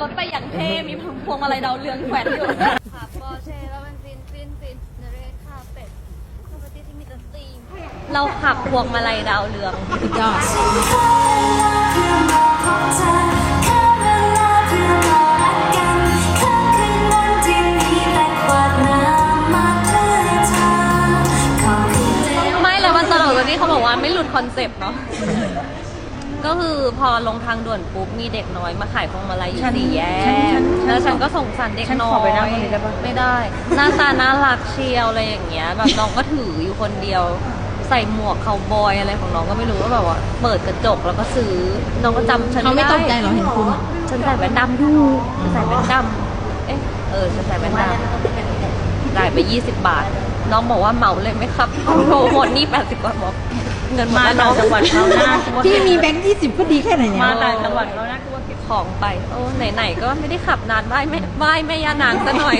รถไปอย่างเท่มีพวงมาลัยดาวเรืองแขวนอยู่ขับปอเช่แล้วมันฟินฟินฟินในเรคาเป็ดเข้าไปที่ที่มีแต่ตีเราขับพวงมาลัยดาวเรืองสุดยอดไม่แล้วมันตลกตรงที่เขาบอกว่าไม่หลุดคอนเซปต์เนาะ ก็คือพอลงทางด่วนปุ๊บมีเด็กน้อยมาขายพวงมาลัยอยู่สี่แยกแล้วฉันก็สงสารเด็กฉันน้อขอไปนั่งตรงยนี้ได้ปะ ไม่ได้หน้าตาน่ารักเชียวอะไรอย่างเงี้ยแบบน้องก็ถืออยู่คนเดียว ใส่หมวกเขาวบอยอะไรของน้องก็ไม่รู้ว่าแบบว่า เปิดกระจกแล้วก็ซื้อน้องก็จำฉันเขาไม่ด้ตกใจเหรอเห็นคุณอะฉันใส่แว่นดำอยู่ฉันใส่แว่นดำเอ๊ะเออฉันใส่แว่นดำจ่ายไป 20 บาท น้องบอกว่าเหมาเลยไหมครับโทรหมดนี่80กว่าบอกเงินหมดมาแล้วน้ต่าองงจังหวัดเขานะพี่มีแบงค์ยี่สิบก็ดีแค่ไหนเนี่ยมาต่างจังหวัดเขานะกลัวของไป โอ้ไหนๆก็ไม่ได้ขับนานไหว้แม่ไหว้แม่ย่านางซะหน่อย